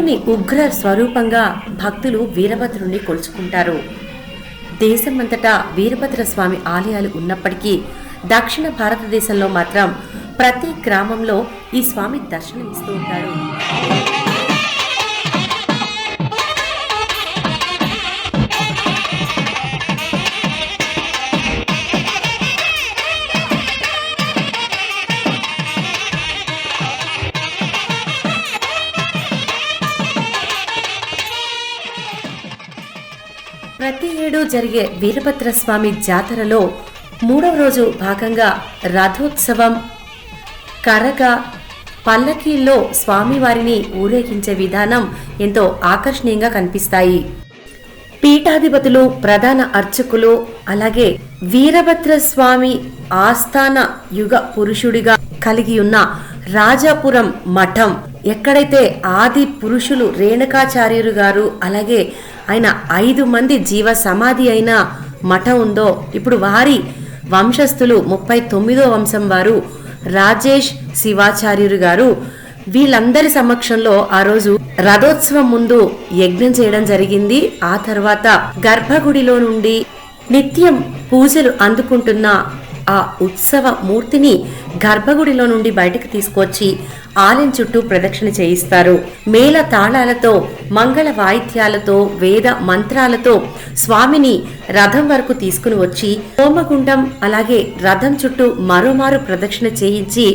శివుని ఉగ్ర స్వరూపంగా భక్తులు వీరభద్రుణ్ణి కొలుచుకుంటారు దేశమంతటా స్వామి ఆలయాలు ఉన్నప్పటికీ దక్షిణ భారతదేశంలో మాత్రం ప్రతి గ్రామంలో ఈ స్వామి దర్శనమిస్తూ ఉంటారు జరిగే వీరభద్రస్వామి జాతరలో మూడవ రోజు భాగంగా రథోత్సవం కరగ పల్లకీల్లో స్వామివారిని ఊరేగించే విధానం ఎంతో ఆకర్షణీయంగా కనిపిస్తాయి పీఠాధిపతులు ప్రధాన అర్చకులు అలాగే వీరభద్రస్వామి ఆస్థాన యుగ పురుషుడిగా కలిగి ఉన్న రాజాపురం మఠం ఎక్కడైతే ఆది పురుషులు రేణుకాచార్యులు గారు అలాగే ఆయన ఐదు మంది జీవ సమాధి అయిన మఠం ఉందో ఇప్పుడు వారి వంశస్థులు ముప్పై తొమ్మిదో వంశం వారు రాజేష్ శివాచార్యులు గారు వీళ్ళందరి సమక్షంలో ఆ రోజు రథోత్సవం ముందు యజ్ఞం చేయడం జరిగింది ఆ తర్వాత గర్భగుడిలో నుండి నిత్యం పూజలు అందుకుంటున్న ఆ ఉత్సవ మూర్తిని గర్భగుడిలో నుండి బయటకు తీసుకొచ్చి ఆలయం చుట్టూ ప్రదక్షిణ చేయిస్తారు మేల తాళాలతో మంగళ వాయిద్యాలతో వేద మంత్రాలతో స్వామిని రథం వరకు తీసుకుని వచ్చి హోమగుండం అలాగే రథం చుట్టూ మరోమారు ప్రదక్షిణ చేయించి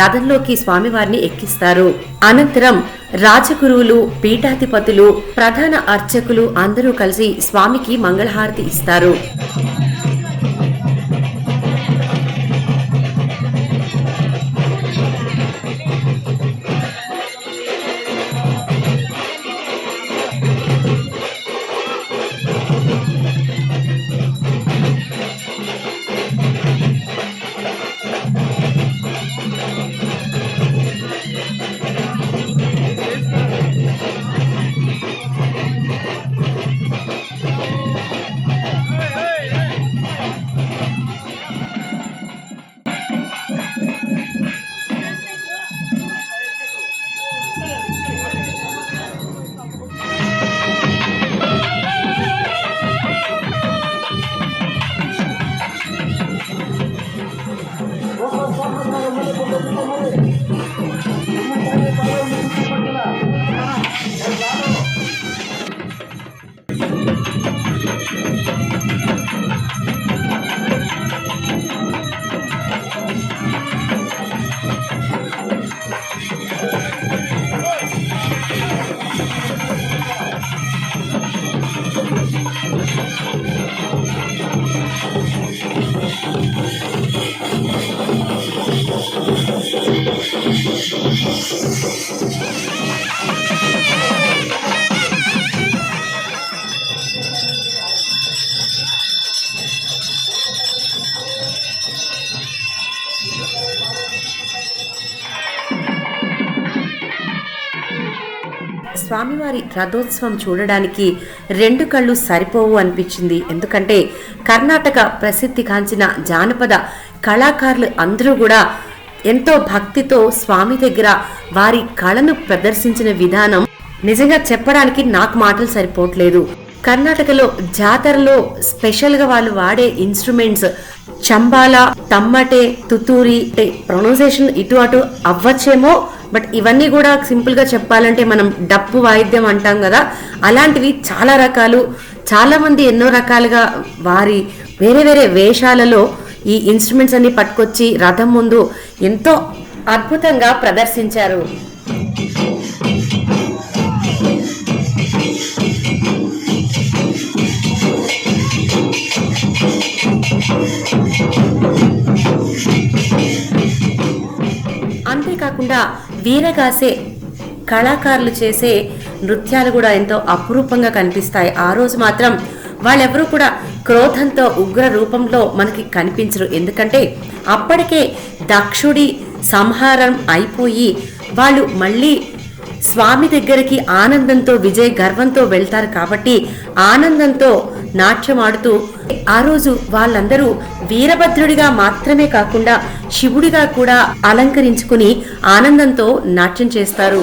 రథంలోకి స్వామివారిని ఎక్కిస్తారు అనంతరం రాజగురువులు పీఠాధిపతులు ప్రధాన అర్చకులు అందరూ కలిసి స్వామికి మంగళహారతి ఇస్తారు రథోత్సవం చూడడానికి రెండు కళ్ళు సరిపోవు అనిపించింది ఎందుకంటే కర్ణాటక ప్రసిద్ధి కాంచిన జానపద కళాకారులు అందరూ కూడా ఎంతో భక్తితో స్వామి దగ్గర వారి కళను ప్రదర్శించిన విధానం నిజంగా చెప్పడానికి నాకు మాటలు సరిపోవట్లేదు కర్ణాటకలో జాతరలో స్పెషల్గా వాళ్ళు వాడే ఇన్స్ట్రుమెంట్స్ చంబాల తమ్మటే తుతూరి ప్రొనౌన్సేషన్ ఇటు అటు అవ్వచ్చేమో బట్ ఇవన్నీ కూడా సింపుల్గా చెప్పాలంటే మనం డప్పు వాయిద్యం అంటాం కదా అలాంటివి చాలా రకాలు చాలామంది ఎన్నో రకాలుగా వారి వేరే వేరే వేషాలలో ఈ ఇన్స్ట్రుమెంట్స్ అన్ని పట్టుకొచ్చి రథం ముందు ఎంతో అద్భుతంగా ప్రదర్శించారు కాకుండా వీరగాసే కళాకారులు చేసే నృత్యాలు కూడా ఎంతో అపురూపంగా కనిపిస్తాయి ఆ రోజు మాత్రం వాళ్ళెవరూ కూడా క్రోధంతో ఉగ్ర రూపంలో మనకి కనిపించరు ఎందుకంటే అప్పటికే దక్షుడి సంహారం అయిపోయి వాళ్ళు మళ్ళీ స్వామి దగ్గరికి ఆనందంతో విజయ్ గర్వంతో వెళ్తారు కాబట్టి ఆనందంతో నాట్యం ఆడుతూ ఆ రోజు వాళ్ళందరూ వీరభద్రుడిగా మాత్రమే కాకుండా శివుడిగా కూడా అలంకరించుకుని ఆనందంతో నాట్యం చేస్తారు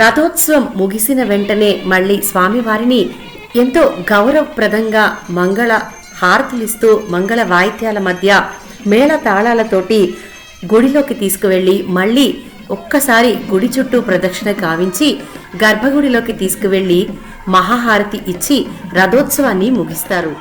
రథోత్సవం ముగిసిన వెంటనే మళ్ళీ స్వామివారిని ఎంతో గౌరవప్రదంగా మంగళ హారతులిస్తూ మంగళ వాయిద్యాల మధ్య మేళ తాళాలతోటి గుడిలోకి తీసుకువెళ్ళి మళ్ళీ ఒక్కసారి గుడి చుట్టూ ప్రదక్షిణ కావించి గర్భగుడిలోకి తీసుకువెళ్ళి మహాహారతి ఇచ్చి రథోత్సవాన్ని ముగిస్తారు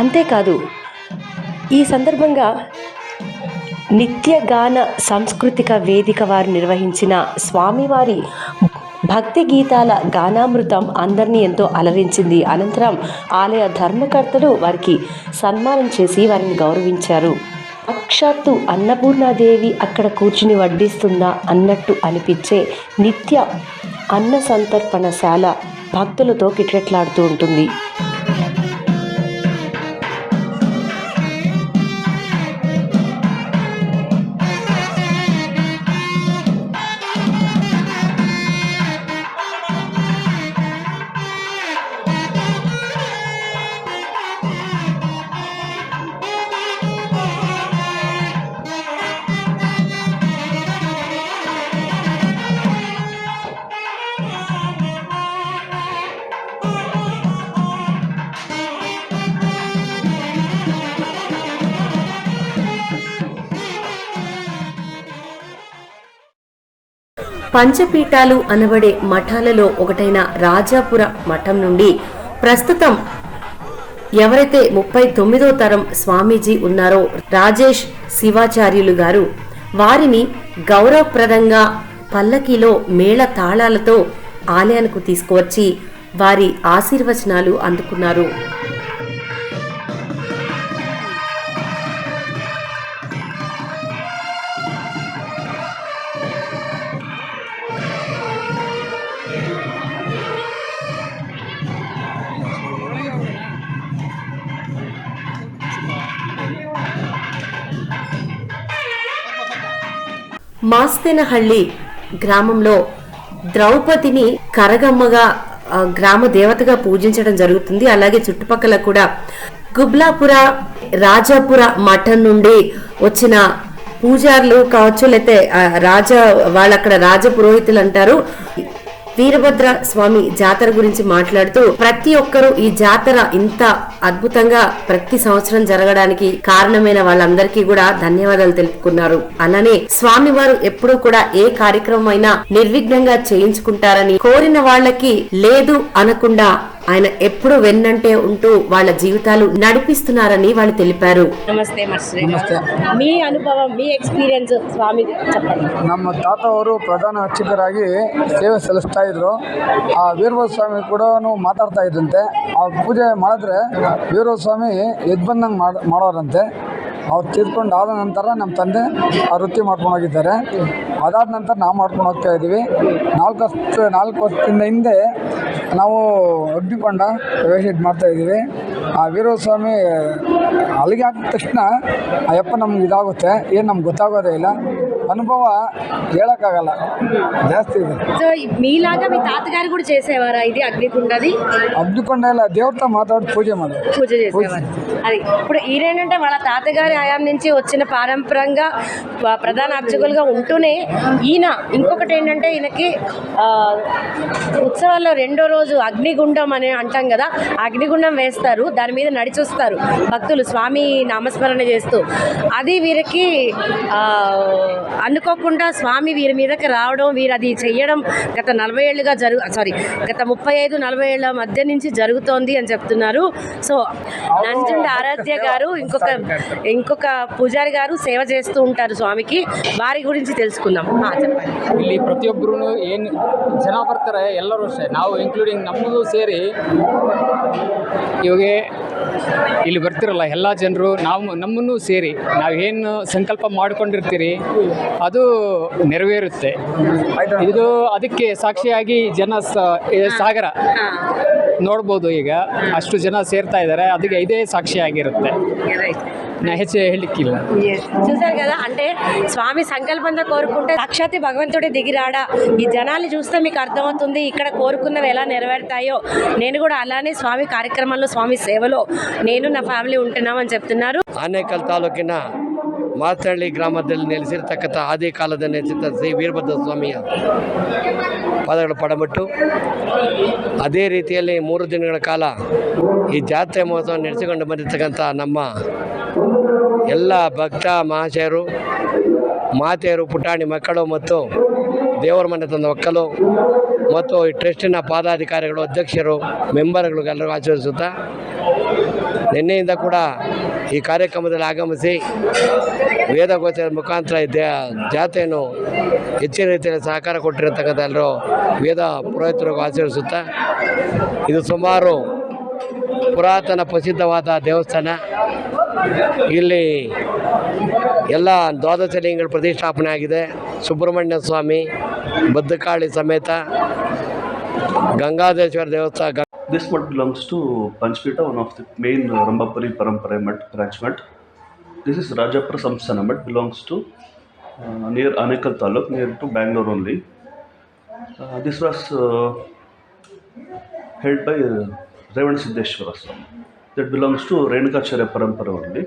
అంతేకాదు ఈ సందర్భంగా నిత్యగాన సాంస్కృతిక వేదిక వారు నిర్వహించిన స్వామివారి భక్తి గీతాల గానామృతం అందరినీ ఎంతో అలరించింది అనంతరం ఆలయ ధర్మకర్తలు వారికి సన్మానం చేసి వారిని గౌరవించారు సాక్షాత్తు అన్నపూర్ణాదేవి అక్కడ కూర్చుని వడ్డిస్తుందా అన్నట్టు అనిపించే నిత్య అన్న సంతర్పణశాల భక్తులతో కిటకిటలాడుతూ ఉంటుంది పంచపీఠాలు అనబడే మఠాలలో ఒకటైన రాజాపుర మఠం నుండి ప్రస్తుతం ఎవరైతే ముప్పై తొమ్మిదో తరం స్వామీజీ ఉన్నారో రాజేష్ శివాచార్యులు గారు వారిని గౌరవప్రదంగా పల్లకీలో మేళ తాళాలతో ఆలయానికి తీసుకువచ్చి వారి ఆశీర్వచనాలు అందుకున్నారు మాస్తేనహళ్ళి గ్రామంలో ద్రౌపదిని కరగమ్మగా గ్రామ దేవతగా పూజించడం జరుగుతుంది అలాగే చుట్టుపక్కల కూడా గుబ్లాపుర రాజాపుర మఠం నుండి వచ్చిన పూజారులు కావచ్చు లేకపోతే రాజా వాళ్ళు అక్కడ రాజ పురోహితులు అంటారు వీరభద్ర స్వామి జాతర గురించి మాట్లాడుతూ ప్రతి ఒక్కరూ ఈ జాతర ఇంత అద్భుతంగా ప్రతి సంవత్సరం జరగడానికి కారణమైన వాళ్ళందరికీ కూడా ధన్యవాదాలు తెలుపుకున్నారు అలానే స్వామి వారు ఎప్పుడూ కూడా ఏ కార్యక్రమం అయినా నిర్విఘ్నంగా చేయించుకుంటారని కోరిన వాళ్ళకి లేదు అనకుండా ఆయన ఎప్పుడు వెన్నంటే ఉంటూ వాళ్ళ జీవితాలు నడిపిస్తున్నారని వాళ్ళు తెలిపారు నమస్తే మర్శ్రీ ನಮಸ್ತೆ మీ అనుభవం మీ ఎక్స్పీరియన్స్ స్వామి చెప్పండి ನಮ್ಮ ತಾತ ಅವರು ಪ್ರಧಾನ ಅರ್ಚಕರಾಗಿ ಸೇವೆ ಸಲ್ಲಿಸ್ತಾ ಇದ್ರು ಆ ವೀರಭದ್ರ ಸ್ವಾಮಿ ಕೂಡ ಮಾತಾಡ್ತಾ ಇದ್ರಂತೆ ಆ ಪೂಜೆ ಮಾಡಿದ್ರೆ ವೀರಭದ್ರ ಸ್ವಾಮಿ ಎದ್ದು ಬಂದಂಗೆ ಮಾಡ್ ಮಾಡೋರಂತೆ ಅವ್ರು ತೀರ್ಕೊಂಡು ಆದ ನಂತರ ನಮ್ಮ ತಂದೆ ಆ ವೃತ್ತಿ ಮಾಡ್ಕೊಂಡು ಹೋಗಿದ್ದಾರೆ ಅದಾದ ನಂತರ ನಾವು ಮಾಡ್ಕೊಂಡು ಹೋಗ್ತಾ ಇದ್ದೀವಿ ನಾಲ್ಕು ವರ್ಷ ನಾಲ್ಕು ವರ್ಷದಿಂದ ಹಿಂದೆ ನಾವು ಅಗ್ನಿಕೊಂಡ ಪ್ರವೇಶ ಇದು ಮಾಡ್ತಾ ಇದ್ದೀವಿ ಆ ವೀರಸ್ವಾಮಿ ಅಲ್ಲಿಗೆ ಹಾಕಿದ ತಕ್ಷಣ ಆ ಯಪ್ಪ ನಮ್ಗೆ ಇದಾಗುತ್ತೆ ಏನು ನಮ್ಗೆ ಗೊತ್ತಾಗೋದೇ ಇಲ್ಲ అనుభవ ಹೇಳಕ್ಕಾಗಲ್ಲ జాస్తి మీలాగా మీ తాతగారు కూడా చేసేవారా ఇది అగ్నికుండది అగ్నికుండ దేవత మాట్లాడు పూజ పూజ చేసేవారు అది ఇప్పుడు ఈరేంటంటే వాళ్ళ తాతగారి ఆయాం నుంచి వచ్చిన పారంపరంగా ప్రధాన అర్చకులుగా ఉంటూనే ఈయన ఇంకొకటి ఏంటంటే ఈయనకి ఉత్సవాల్లో రెండో రోజు అగ్నిగుండం అని అంటాం కదా అగ్నిగుండం వేస్తారు దాని మీద నడిచి వస్తారు భక్తులు స్వామి నామస్మరణ చేస్తూ అది వీరికి అనుకోకుండా స్వామి వీరి మీదకి రావడం వీరు అది చెయ్యడం గత నలభై ఏళ్ళుగా జరుగు సారీ గత ముప్పై ఐదు నలభై ఏళ్ళ మధ్య నుంచి జరుగుతోంది అని చెప్తున్నారు సో నంజండ ఆరాధ్య గారు ఇంకొక ఇంకొక పూజారి గారు సేవ చేస్తూ ఉంటారు స్వామికి వారి గురించి తెలుసుకుందాం చెప్పండి ప్రతి ఒక్కరు ఏం ಜನ ಬರ್ತಾರೆ ಎಲ್ಲರೂ ఇంక్లూడింగ్ నమ్ముదు ಇನ್ಕ್ಲೂಡಿಂಗ್ ఇవే ಇಲ್ಲಿ ಬರ್ತಿರಲ್ಲ ಎಲ್ಲ ಜನರು ನಾವು ನಮ್ಮನ್ನು ಸೇರಿ ನಾವೇನು ಸಂಕಲ್ಪ ಮಾಡಿಕೊಂಡಿರ್ತೀರಿ ಅದು ನೆರವೇರುತ್ತೆ ಇದು ಅದಕ್ಕೆ ಸಾಕ್ಷಿಯಾಗಿ ಜನ ಸಾಗರ ನೋಡ್ಬೋದು ಈಗ ಅಷ್ಟು ಜನ ಸೇರ್ತಾ ಇದ್ದಾರೆ ಅದಕ್ಕೆ ಇದೇ ಸಾಕ್ಷಿಯಾಗಿರುತ್ತೆ చూసారు కదా అంటే స్వామి సంకల్పంతో కోరుకుంటే సాక్షాత్ భగవంతుడి దిగిరాడా ఈ జనాలు చూస్తే మీకు అర్థమవుతుంది ఇక్కడ కోరుకున్నవి ఎలా నెరవేరుతాయో నేను కూడా అలానే స్వామి కార్యక్రమంలో స్వామి సేవలో నేను నా ఫ్యామిలీ ఉంటున్నామని చెప్తున్నారు ಆನೇಕಲ್ ತಾಲೂಕಿನ ಮಾತಳ್ಳಿ ಗ್ರಾಮದಲ್ಲಿ ನೆಲೆಸಿರ್ತಕ್ಕಂಥ ಆದಿ ಕಾಲದ ನೆಲೆಸಿದ ಶ್ರೀ ವೀರಭದ್ರ ಸ್ವಾಮಿಯ ಪಾದಗಳು ಪಡಬಿಟ್ಟು ಅದೇ ರೀತಿಯಲ್ಲಿ ಮೂರು ದಿನಗಳ ಕಾಲ ಈ ಜಾತ್ರೆ ಮಹೋತ್ಸವ ನಡೆಸಿಕೊಂಡು ಬಂದಿರತಕ್ಕಂಥ ನಮ್ಮ ಎಲ್ಲ ಭಕ್ತ ಮಹಾಶಯರು ಮಾತೆಯರು ಪುಟಾಣಿ ಮಕ್ಕಳು ಮತ್ತು ದೇವರ ಮನೆ ತಂದ ಒಕ್ಕಲು ಮತ್ತು ಈ ಟ್ರಸ್ಟಿನ ಪಾದಾಧಿಕಾರಿಗಳು ಅಧ್ಯಕ್ಷರು ಎಲ್ಲರೂ ಆಚರಿಸುತ್ತಾ ನಿನ್ನೆಯಿಂದ ಕೂಡ ಈ ಕಾರ್ಯಕ್ರಮದಲ್ಲಿ ಆಗಮಿಸಿ ವೇದಗೋಚರ ಮುಖಾಂತರ ಜಾತೆಯನ್ನು ಹೆಚ್ಚಿನ ರೀತಿಯಲ್ಲಿ ಸಹಕಾರ ಕೊಟ್ಟಿರತಕ್ಕಂಥ ಎಲ್ಲರೂ ವೇದ ಪುರೋಹಿತರಿಗೂ ಆಚರಿಸುತ್ತಾ ಇದು ಸುಮಾರು ಪುರಾತನ ಪ್ರಸಿದ್ಧವಾದ ದೇವಸ್ಥಾನ ಇಲ್ಲಿ ಎಲ್ಲ ದ್ವಾದಶ ಪ್ರತಿಷ್ಠಾಪನೆ ಆಗಿದೆ ಸುಬ್ರಹ್ಮಣ್ಯ ಸ್ವಾಮಿ ಬದ್ಧಕಾಳಿ ಸಮೇತ ಗಂಗಾಧೇಶ್ವರ ದೇವಸ್ಥಾನ this mutt belongs to Panchapeetha one of the main Rambhapuri parampara mutt branch mutt this is Rajapura Samsthana mutt belongs to near Anekal taluk near to Bangalore only this was held by Revana Siddeshwara Swamy that belongs to Renukacharya parampara only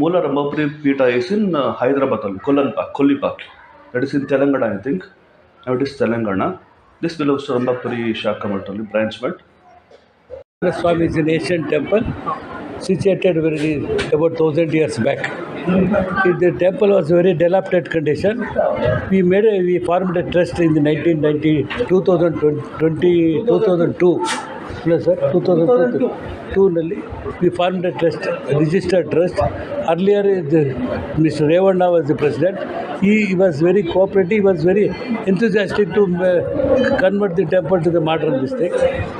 Moola Rambhapuri Peetha is in Hyderabad only కొల్లన్పా Kollipak that is in Telangana I think now it is Telangana. This belongs to Rambapuri Shakamatali branch but Swami is an ancient temple situated very about thousand years back. The temple was very dilapidated condition. We made a, we formed a trust in the 1990, 2020, 2002 No, sir, 2002, we formed a trust, a registered trust. Earlier, Mr. Revana was the president. He was very cooperative, he was very enthusiastic to uh, convert the temple to the modern district.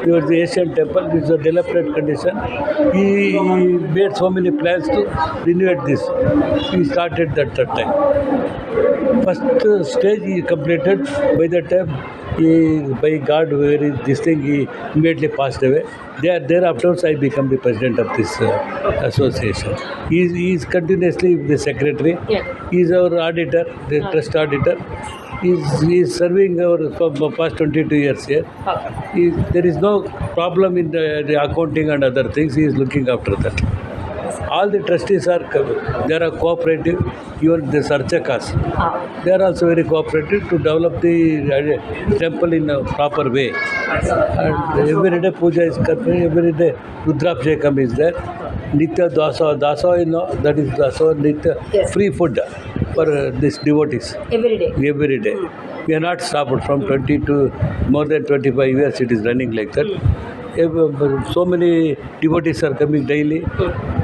It was the ancient temple, it was a dilapidated condition. He made so many plans to renovate this. He started that time. First stage he completed by the time by God, very, this thing he immediately passed away. There, thereafterwards, I become the president of this uh, association. He is, continuously the secretary. Yeah. He is our auditor, the okay. trust auditor. He is, serving our for past 22 years here. Okay. there is no problem in the, the accounting and other things. He is looking after that all the trustees are they are cooperative. Even the Sarchakas, ah. they are also very cooperative to develop the uh, temple in a proper way. And every day puja is happening. Every day Rudrabhishekam is there. Nitya Dasa, Dasa, you know, that is Dasa, Nitya, yes. free food for uh, these devotees. Every day. Every day. Mm. We are not stopped from 20 to more than 25 years, it is running like that. Mm. Uh, so many devotees are coming daily.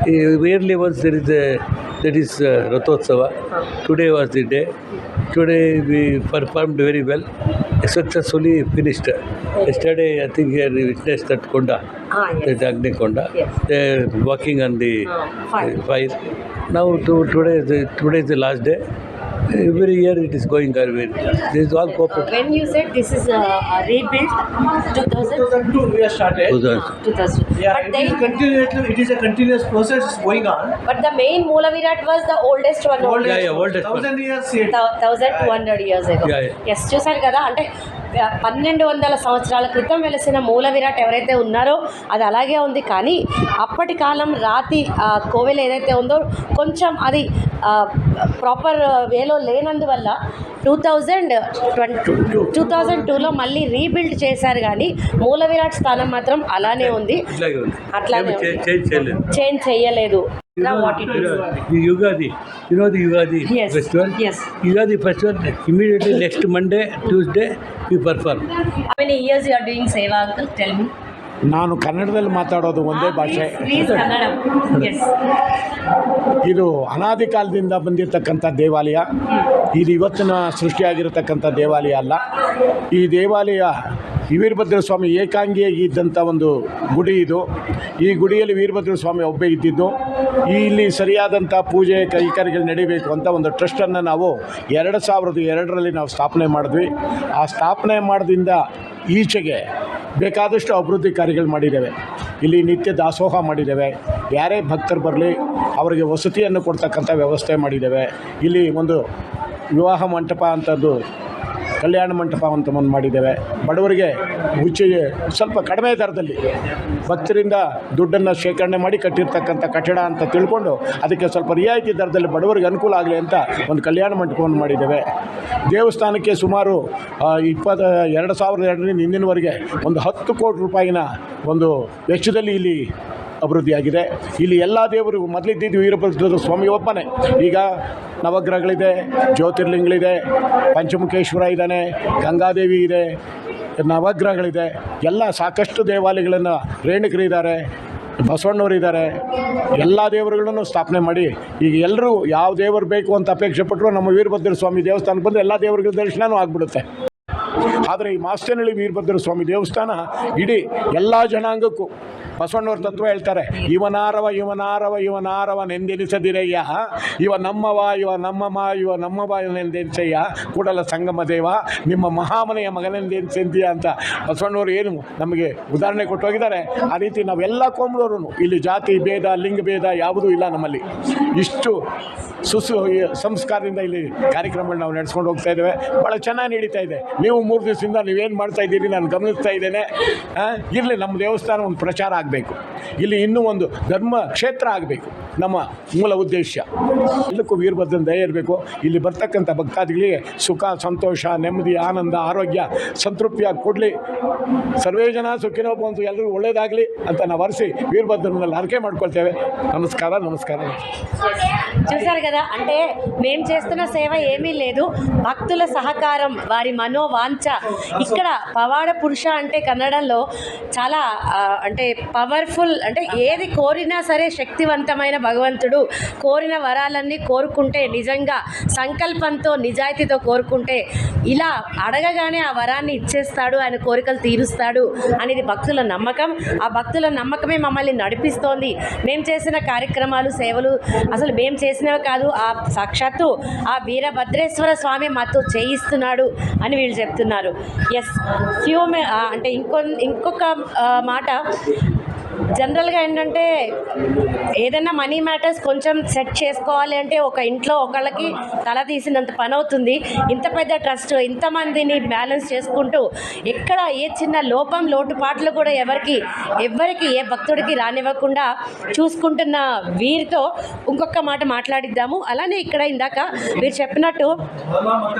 Eh, rarely once there is a that is uh, Today was the day. Today we performed very well, successfully finished. Yesterday I think here we witnessed that Konda, ah, yes. the Agni Konda. Yes. They're working on the ah, fire. Eh, fire. Now to, today, the, today is the last day. every year it is going Garvin. This is all corporate. When you said this is a, a rebuilt, 2002 we have started. 2000. 2000. Yeah, but it, they, is continuous, it is a continuous process going on. But the main Mula Virat was the oldest one. Oldest, yeah, yeah, oldest thousand one. years. Thousand two hundred years ago. Yeah, yeah. Yes, చూసారు కదా అంటే పన్నెండు వందల సంవత్సరాల క్రితం వెలిసిన మూల విరాట్ ఎవరైతే ఉన్నారో అది అలాగే ఉంది కానీ అప్పటి కాలం రాతి కోవెలు ఏదైతే ఉందో కొంచెం అది ప్రాపర్ వేలో అందుబాటులో లేనందువల్ల two thousand twenty two thousand టూలో మళ్ళీ రీబిల్డ్ చేశారు కానీ మూల విరాట్ స్థానం మాత్రం అలానే ఉంది అట్లానే చేంజ్ చేయలేదు Ugadi you know the Ugadi festival Ugadi festival immediately next Monday Tuesday you perform how many years you are doing seva uncle tell me ನಾನು ಕನ್ನಡದಲ್ಲಿ ಮಾತಾಡೋದು ಒಂದೇ ಭಾಷೆ ಇದು ಅನಾದಿ ಕಾಲದಿಂದ ಬಂದಿರತಕ್ಕಂಥ ದೇವಾಲಯ ಇದು ಇವತ್ತಿನ ಸೃಷ್ಟಿಯಾಗಿರತಕ್ಕಂಥ ದೇವಾಲಯ ಅಲ್ಲ ಈ ದೇವಾಲಯ ವೀರಭದ್ರ ಸ್ವಾಮಿ ಏಕಾಂಗಿಯಾಗಿ ಇದ್ದಂಥ ಒಂದು ಗುಡಿ ಇದು ಈ ಗುಡಿಯಲ್ಲಿ ವೀರಭದ್ರ ಸ್ವಾಮಿ ಒಬ್ಬ ಇದ್ದಿದ್ದು ಇಲ್ಲಿ ಸರಿಯಾದಂಥ ಪೂಜೆ ಕೈಕಾರಿಗಳು ನಡೀಬೇಕು ಅಂತ ಒಂದು ಟ್ರಸ್ಟನ್ನು ನಾವು ಎರಡು ಸಾವಿರದ ಎರಡರಲ್ಲಿ ನಾವು ಸ್ಥಾಪನೆ ಮಾಡಿದ್ವಿ ಆ ಸ್ಥಾಪನೆ ಮಾಡಿದಿಂದ ಈಚೆಗೆ ಬೇಕಾದಷ್ಟು ಅಭಿವೃದ್ಧಿ ಕಾರ್ಯಗಳು ಮಾಡಿದ್ದೇವೆ ಇಲ್ಲಿ ನಿತ್ಯ ದಾಸೋಹ ಮಾಡಿದ್ದೇವೆ ಯಾರೇ ಭಕ್ತರು ಬರಲಿ ಅವರಿಗೆ ವಸತಿಯನ್ನು ಕೊಡ್ತಕ್ಕಂಥ ವ್ಯವಸ್ಥೆ ಮಾಡಿದ್ದೇವೆ ಇಲ್ಲಿ ಒಂದು ವಿವಾಹ ಮಂಟಪ ಅಂಥದ್ದು ಕಲ್ಯಾಣ ಮಂಟಪ ಅಂತ ಒಂದು ಮಾಡಿದ್ದೇವೆ ಬಡವರಿಗೆ ಹುಚ್ಚಿಗೆ ಸ್ವಲ್ಪ ಕಡಿಮೆ ದರದಲ್ಲಿ ಭಕ್ತರಿಂದ ದುಡ್ಡನ್ನು ಶೇಖರಣೆ ಮಾಡಿ ಕಟ್ಟಿರ್ತಕ್ಕಂಥ ಕಟ್ಟಡ ಅಂತ ತಿಳ್ಕೊಂಡು ಅದಕ್ಕೆ ಸ್ವಲ್ಪ ರಿಯಾಯಿತಿ ದರದಲ್ಲಿ ಬಡವರಿಗೆ ಅನುಕೂಲ ಆಗಲಿ ಅಂತ ಒಂದು ಕಲ್ಯಾಣ ಮಂಟಪವನ್ನು ಮಾಡಿದ್ದೇವೆ ದೇವಸ್ಥಾನಕ್ಕೆ ಸುಮಾರು ಇಪ್ಪತ್ತ ಎರಡು ಸಾವಿರದ ಎರಡರಿಂದ ಹಿಂದಿನವರೆಗೆ ಒಂದು ಹತ್ತು ಕೋಟಿ ರೂಪಾಯಿನ ಒಂದು ವೆಚ್ಚದಲ್ಲಿ ಇಲ್ಲಿ ಅಭಿವೃದ್ಧಿಯಾಗಿದೆ ಇಲ್ಲಿ ಎಲ್ಲ ದೇವರು ಮೊದಲಿದ್ದಿದ್ದು ವೀರಭದ್ರ ಸ್ವಾಮಿ ಒಬ್ಬನೇ ಈಗ ನವಗ್ರಹಗಳಿದೆ ಜ್ಯೋತಿರ್ಲಿಂಗಗಳಿದೆ ಪಂಚಮುಖೇಶ್ವರ ಇದ್ದಾನೆ ಗಂಗಾದೇವಿ ಇದೆ ನವಗ್ರಹಗಳಿದೆ ಎಲ್ಲ ಸಾಕಷ್ಟು ದೇವಾಲಯಗಳನ್ನು ಇದ್ದಾರೆ ರೇಣುಕರಿದ್ದಾರೆ ಇದ್ದಾರೆ ಎಲ್ಲ ದೇವರುಗಳನ್ನು ಸ್ಥಾಪನೆ ಮಾಡಿ ಈಗ ಎಲ್ಲರೂ ಯಾವ ದೇವರು ಬೇಕು ಅಂತ ಅಪೇಕ್ಷೆ ಪಟ್ಟರು ನಮ್ಮ ವೀರಭದ್ರ ಸ್ವಾಮಿ ದೇವಸ್ಥಾನಕ್ಕೆ ಬಂದು ಎಲ್ಲ ದೇವರುಗಳ ದರ್ಶನವೂ ಆಗ್ಬಿಡುತ್ತೆ ಆದರೆ ಈ ಮಾಸ್ಟರ್ನಳ್ಳಿ ವೀರಭದ್ರ ಸ್ವಾಮಿ ದೇವಸ್ಥಾನ ಇಡೀ ಎಲ್ಲ ಜನಾಂಗಕ್ಕೂ ಬಸವಣ್ಣವ್ರ ತತ್ವ ಹೇಳ್ತಾರೆ ಇವನಾರವ ಇವನಾರವ ಇವನಾರವ ನೆಂದೆನಿಸದಿರಯ್ಯ ಇವ ನಮ್ಮವ ಇವ ಮಾ ಇವ ನೆಂದೆನಿಸಯ್ಯ ಕೂಡಲ ಸಂಗಮ ದೇವ ನಿಮ್ಮ ಮಹಾಮನೆಯ ಮಗನೆಂದೆನಿಸಿದ್ಯಾ ಅಂತ ಬಸವಣ್ಣವ್ರು ಏನು ನಮಗೆ ಉದಾಹರಣೆ ಕೊಟ್ಟು ಹೋಗಿದ್ದಾರೆ ಆ ರೀತಿ ನಾವೆಲ್ಲ ಕೋಮಲೂರು ಇಲ್ಲಿ ಜಾತಿ ಭೇದ ಲಿಂಗ ಭೇದ ಯಾವುದೂ ಇಲ್ಲ ನಮ್ಮಲ್ಲಿ ಇಷ್ಟು ಸುಸು ಸಂಸ್ಕಾರದಿಂದ ಇಲ್ಲಿ ಕಾರ್ಯಕ್ರಮಗಳು ನಾವು ನಡೆಸ್ಕೊಂಡು ಹೋಗ್ತಾ ಇದ್ದೇವೆ ಭಾಳ ಚೆನ್ನಾಗಿ ನಡೀತಾ ಇದೆ ನೀವು ಮೂರು ದಿವಸದಿಂದ ನೀವೇನು ಮಾಡ್ತಾ ಇದ್ದೀರಿ ನಾನು ಗಮನಿಸ್ತಾ ಇದ್ದೇನೆ ಇರಲಿ ನಮ್ಮ ದೇವಸ್ಥಾನ ಒಂದು ಪ್ರಚಾರ ಆಗಬೇಕು ಇಲ್ಲಿ ಇನ್ನೂ ಒಂದು ಧರ್ಮ ಕ್ಷೇತ್ರ ಆಗಬೇಕು ನಮ್ಮ ಮೂಲ ಉದ್ದೇಶ ಎಲ್ಲಕ್ಕೂ ವೀರಭದ್ರನ ದಯ ಇರಬೇಕು ಇಲ್ಲಿ ಬರ್ತಕ್ಕಂಥ ಭಕ್ತಾದಿಗಳಿಗೆ ಸುಖ ಸಂತೋಷ ನೆಮ್ಮದಿ ಆನಂದ ಆರೋಗ್ಯ ಸಂತೃಪ್ತಿಯಾಗಿ ಕೊಡಲಿ ಸರ್ವೇ ಜನ ಸುಖಿನೋ ಬಂತು ಎಲ್ಲರಿಗೂ ಒಳ್ಳೇದಾಗಲಿ ಅಂತ ನಾವು ಹರಿಸಿ ವೀರಭದ್ರನಲ್ಲಿ ಹರಕೆ ಮಾಡ್ಕೊಳ್ತೇವೆ ನಮಸ್ಕಾರ ನಮಸ್ಕಾರ చూసారు కదా అంటే మేము చేస్తున్న సేవ ఏమీ లేదు భక్తుల సహకారం వారి మనోవాంఛ ఇక్కడ పవాడ పురుష అంటే కన్నడంలో చాలా ఆ, అంటే పవర్ఫుల్ అంటే ఏది కోరినా సరే శక్తివంతమైన భగవంతుడు కోరిన వరాలన్నీ కోరుకుంటే నిజంగా సంకల్పంతో నిజాయితీతో కోరుకుంటే ఇలా అడగగానే ఆ వరాన్ని ఇచ్చేస్తాడు ఆయన కోరికలు తీరుస్తాడు అనేది భక్తుల నమ్మకం ఆ భక్తుల నమ్మకమే మమ్మల్ని నడిపిస్తోంది మేము చేసిన కార్యక్రమాలు సేవలు అసలు మేము చేసినవి కాదు ఆ సాక్షాత్తు ఆ వీరభద్రేశ్వర స్వామి మాతో చేయిస్తున్నాడు అని వీళ్ళు చెప్తున్నారు ఎస్ ఫ్యూ అంటే ఇంకొ ఇంకొక మాట జనరల్గా ఏంటంటే ఏదైనా మనీ మ్యాటర్స్ కొంచెం సెట్ చేసుకోవాలి అంటే ఒక ఇంట్లో ఒకళ్ళకి తల తీసినంత పని అవుతుంది ఇంత పెద్ద ట్రస్ట్ ఇంతమందిని బ్యాలెన్స్ చేసుకుంటూ ఎక్కడ ఏ చిన్న లోపం లోటుపాట్లు కూడా ఎవరికి ఎవరికి ఏ భక్తుడికి రానివ్వకుండా చూసుకుంటున్న వీరితో ఇంకొక మాట మాట్లాడిద్దాము అలానే ఇక్కడ ఇందాక మీరు చెప్పినట్టు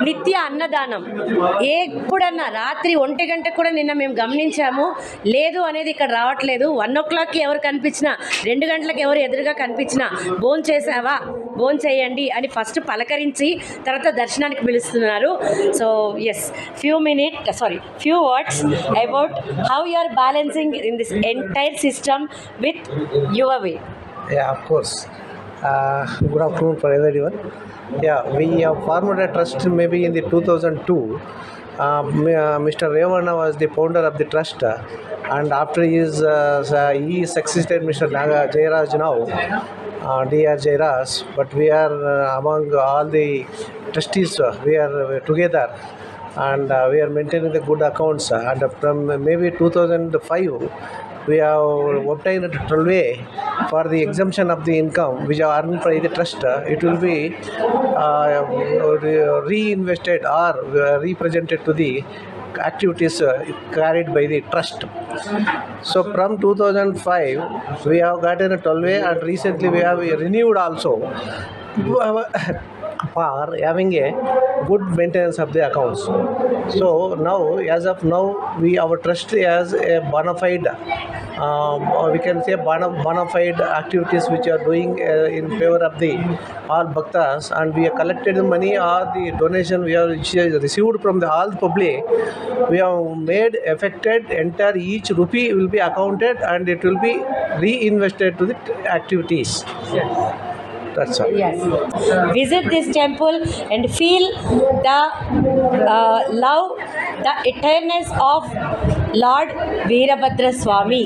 నిత్య అన్నదానం ఏ ఎప్పుడన్నా రాత్రి ఒంటి గంట కూడా నిన్న మేము గమనించాము లేదు అనేది ఇక్కడ రావట్లేదు వన్ ఓ క్లాక్కి ఎవరు కనిపించినా రెండు గంటలకు ఎవరు ఎదురుగా కనిపించినా భోన్ చేసావా భోన్ చేయండి అని ఫస్ట్ పలకరించి తర్వాత దర్శనానికి పిలుస్తున్నారు so yes few minute sorry few words about how you are balancing in this entire system with your way Yeah, of course. Uh, ఎవరి వన్ యా everyone. Yeah, we have formed a two maybe two Uh, Mr. Uh, Revana was the founder of the trust uh, and after his, he succeeded Mr. Naga Jairaj now uh, dear Jairaj. but we are uh, among all the trustees, we are together and we are maintaining the good accounts and from maybe 2005 we have obtained a tollway for the exemption of the income which are earned by the trust, it will be uh, reinvested or uh, represented to the activities uh, carried by the trust. So from 2005 we have gotten a 12 and recently we have renewed also for having a good maintenance of the accounts. So now, as of now, we our trust as a bona fide, um, we can say bona, bona fide activities which are doing uh, in favor of the all bhaktas, and we have collected the money or the donation we have received from the all the public. We have made affected entire each rupee will be accounted and it will be reinvested to the activities. Yes. That's all. Yes. Visit this temple and feel the uh, love, the eternalness of Lord Veerabhadra Swami.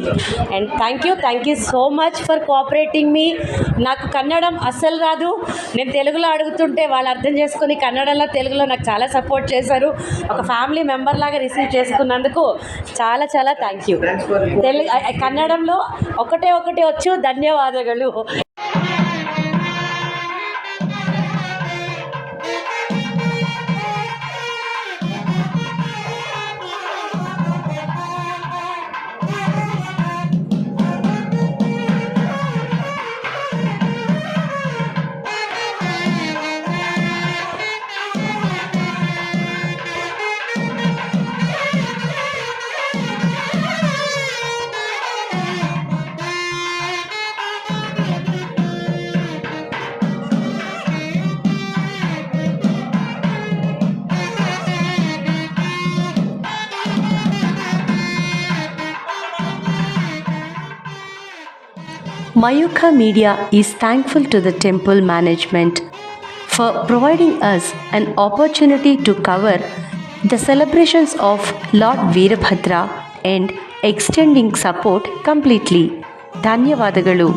And thank you, thank you so much for cooperating me. నాకు కన్నడం అస్సలు రాదు నేను తెలుగులో అడుగుతుంటే వాళ్ళు అర్థం చేసుకుని కన్నడలో తెలుగులో నాకు చాలా సపోర్ట్ చేశారు ఒక ఫ్యామిలీ మెంబర్ లాగా రిసీవ్ చేసుకున్నందుకు చాలా చాలా థ్యాంక్ యూ తెలుగు కన్నడంలో ఒకటే ఒకటి వచ్చు ధన్యవాదాలు Mayuka Media is thankful to the temple management for providing us an opportunity to cover the celebrations of Lord Veerabhadra and extending support completely. ಧನ್ಯವಾದಗಳು